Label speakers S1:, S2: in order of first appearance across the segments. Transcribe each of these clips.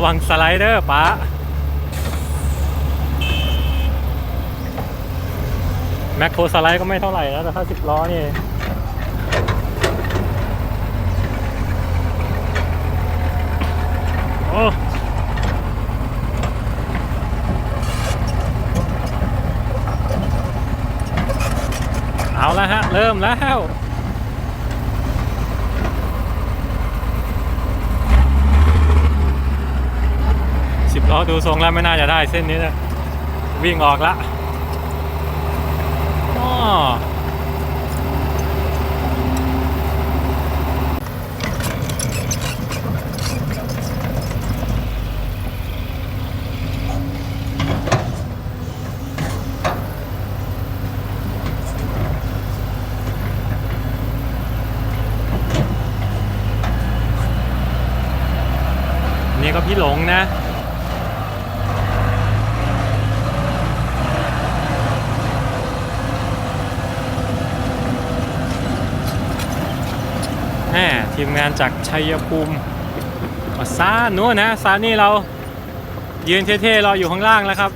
S1: ระวังสไลเดอร์ป้าแมคโครสไลด์ก็ไม่เท่าไหร่แล้วแต่ถ้าสิบล้อนี่โอ้เอาแล้วฮะ เริ่มแล้ว เขาดูทรงแล้วไม่น่าจะได้เส้นนี้นะวิ่งออกละอ้อนี่ก็พี่หลงนะ แหม ทีมงานจากชัยภูมิมาซานู้นนะซานี่เรายืนเท่ๆรออยู่ข้างล่างแล้วครับ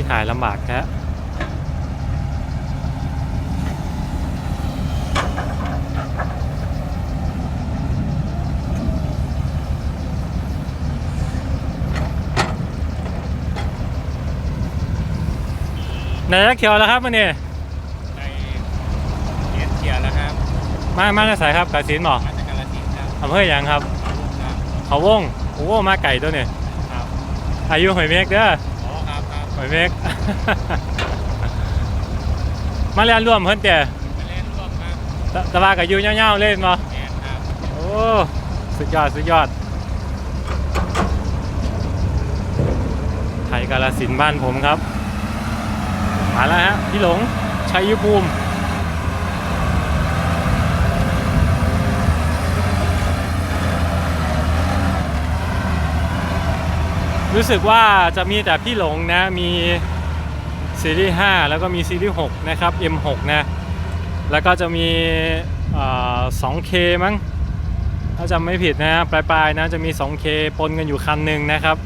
S1: ที่ถ่ายลำบากแท้ไหนจะเขียวแล้วครับมันนี่
S2: ในเลียนเทียร์แล้วครับ
S1: มามาจะใส่ครับกระสินบอก
S2: มาจากกาลสินธุ์ครับ
S1: อำเภออย่างครับ
S2: ครับ
S1: เขาวงโอ้มาไก่ตัวนี่
S2: ครับ
S1: อายุหอยเมกเด้อ
S2: อ
S1: ยเมกมาเรียนร่วมเพิ่นเตี่
S2: เล่นร่วมครับ
S1: ตะตะวากับยูเง่าๆเล่นบ่
S2: แมนครับ
S1: โอ้สุดยอดสุดยอด ไทยกาลสินธุ์บ้านผมครับ มาแล้วฮะพี่หลงชัยภูมิ รู้สึกว่าจะมีแต่พี่หลงนะ มีซีรีส์5แล้วก็มีซีรีส์6นะครับ M6 นะ แล้วก็จะมีเอ่อ 2K มั้ง ถ้าจำไม่ผิดนะ ปลายๆนะ จะมี 2K ปนกันอยู่คันหนึ่งนะครับ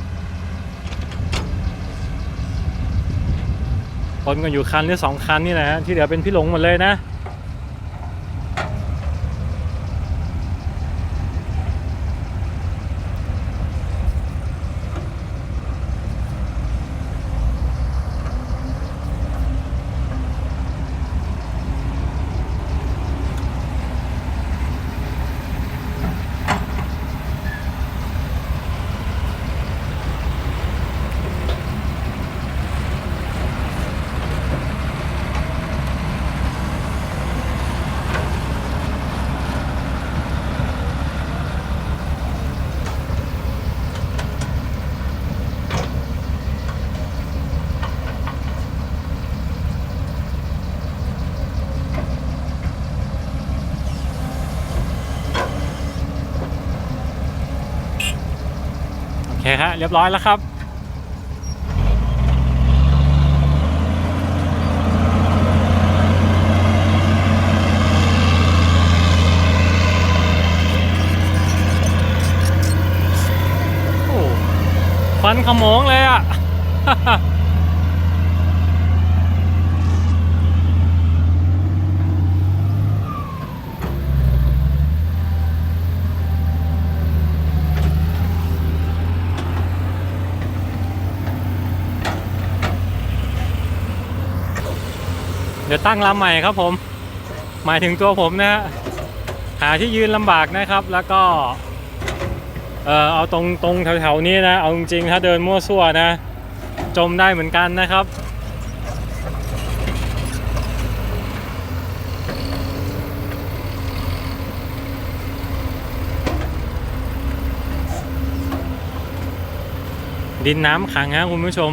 S1: ปนกันอยู่คันหรือ 2 คันนี่แหละฮะที่เหลือเป็นพี่หลงหมดเลยนะ ฮะเรียบร้อยแล้วครับโอ้ฟันขโมงเลยอะ ดี๋ยวตั้งลำใหม่ครับผม หมายถึงตัวผมนะฮะหาที่ยืนลำบากนะครับ แล้วก็ เออเอาตรงตรงแถวๆนี้นะ เอาจริงๆถ้าเดินมั่วซั่วนะ จมได้เหมือนกันนะครับดินน้ำขังฮะคุณผู้ชม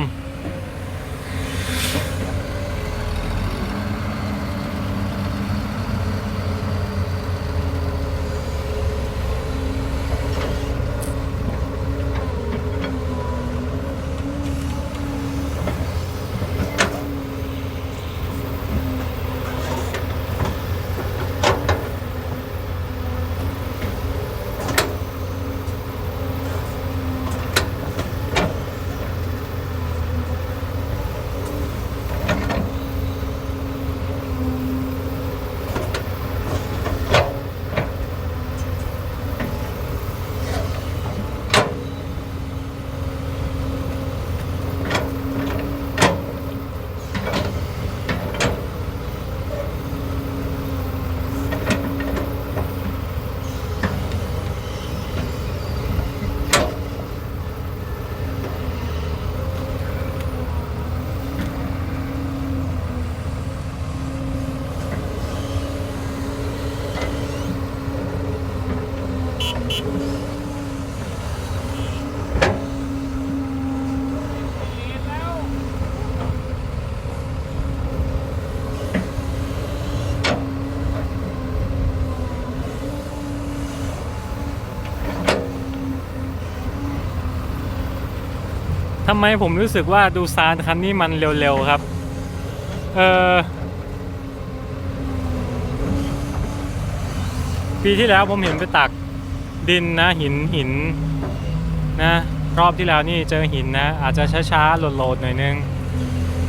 S1: ทำไมผมรู้สึกว่าดูซานคันนี้มันเร็วๆครับ เออปีที่แล้วผมเห็นไปตักดินนะหินหินนะรอบที่แล้วนี่เจอหินนะ อาจจะช้าๆโหลดๆหน่อยนึง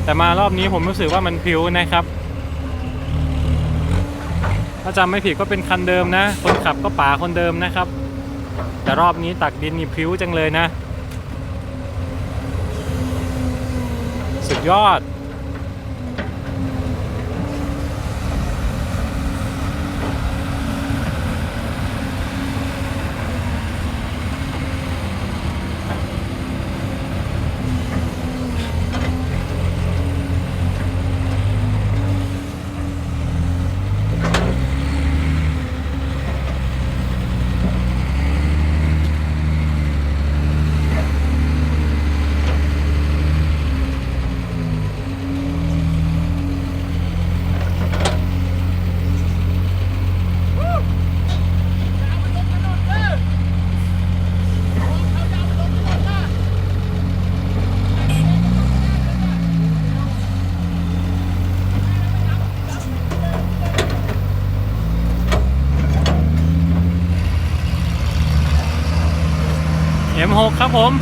S1: แต่มารอบนี้ผมรู้สึกว่ามันพิวนะครับถ้าจำไม่ผิดก็เป็นคันเดิมนะ คนขับก็ป๋าคนเดิมนะครับ แต่รอบนี้ตักดินนี่พิวจังเลยนะ สุด ยอด 6ครับผม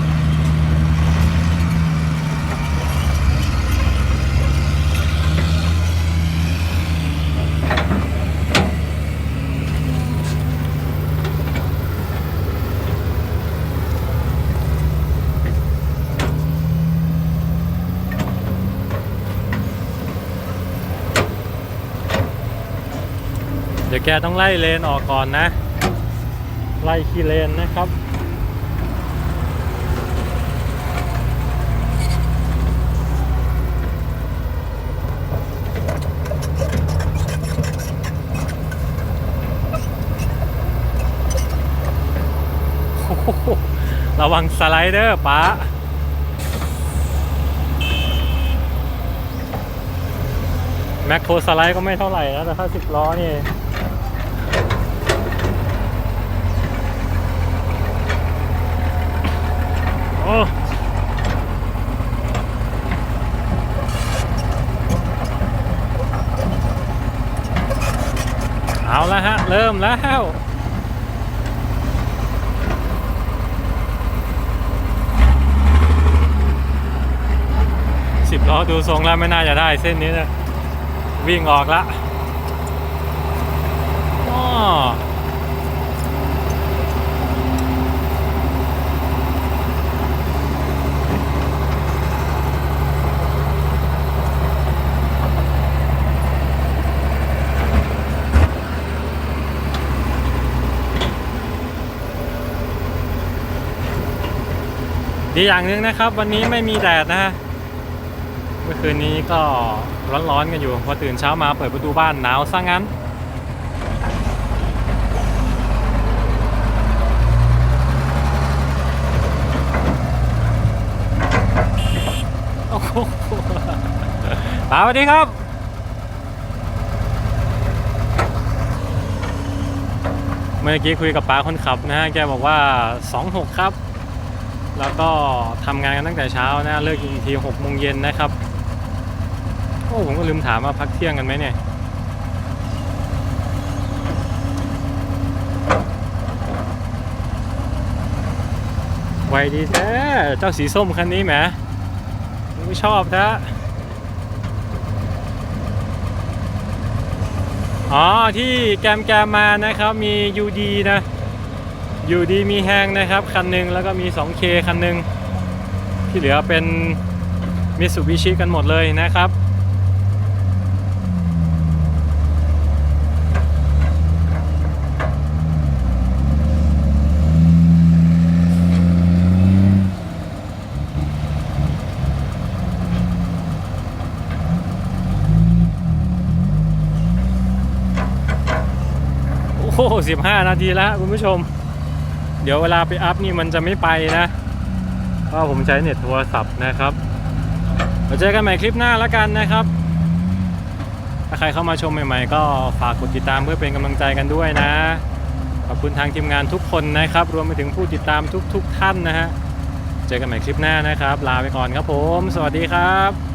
S1: เดี๋ยวแกต้องไล่เลนออกก่อนนะ ไล่คีเลนนะครับ โอ้โหระ วังสไลเดอร์ป้าแมคโครสไลด์ก็ไม่เท่าไหร่นะแต่ถ้าสิบล้อนี่โอ้เอาละฮะ เริ่มแล้ว ดูทรงแล้วไม่น่าจะได้เส้นนี้นะวิ่งออกละดีอย่างหนึ่งนะครับ วันนี้ไม่มีแดดนะฮะ มื่อคืนนี้ก็ร้อนๆกันอยู่ พอตื่นเช้ามาเปิดประตูบ้านหนาวซะงั้น โอ้โหป๋าสวัสดีครับ เมื่อกี้คุยกับป๋าคนขับนะฮะ แกบอกว่า 26 ครับแล้วก็ทำงานกันตั้งแต่เช้านะ เลิกอีกที6โมงเย็นนะครับ โอ้ผมก็ลืมถามว่าพักเที่ยงกันไหมเนี่ยไวดีแท้เจ้าสีส้มคันนี้แหมผมก็ชอบนะอ๋อที่แกมแกมมานะครับมี UD นะ UD มีแฮงนะครับคันหนึ่งแล้วก็มี 2K คันหนึ่งที่เหลือเป็นมิตซูบิชิกันหมดเลยนะครับ สิบห้านาทีแล้วคุณผู้ชม เดี๋ยวเวลาไปอัพนี่มันจะไม่ไปนะเพราะผมใช้เน็ตโทรศัพท์นะครับเราเจอกันใหม่คลิปหน้าแล้วกันนะครับ ถ้าใครเข้ามาชมใหม่ๆ ก็ฝากกดติดตามเพื่อเป็นกำลังใจกันด้วยนะ ขอบคุณทางทีมงานทุกคนนะครับ รวมไปถึงผู้ติดตามทุกๆท่านนะฮะ เจอกันใหม่คลิปหน้านะครับ ลาไปก่อนครับผม สวัสดีครับ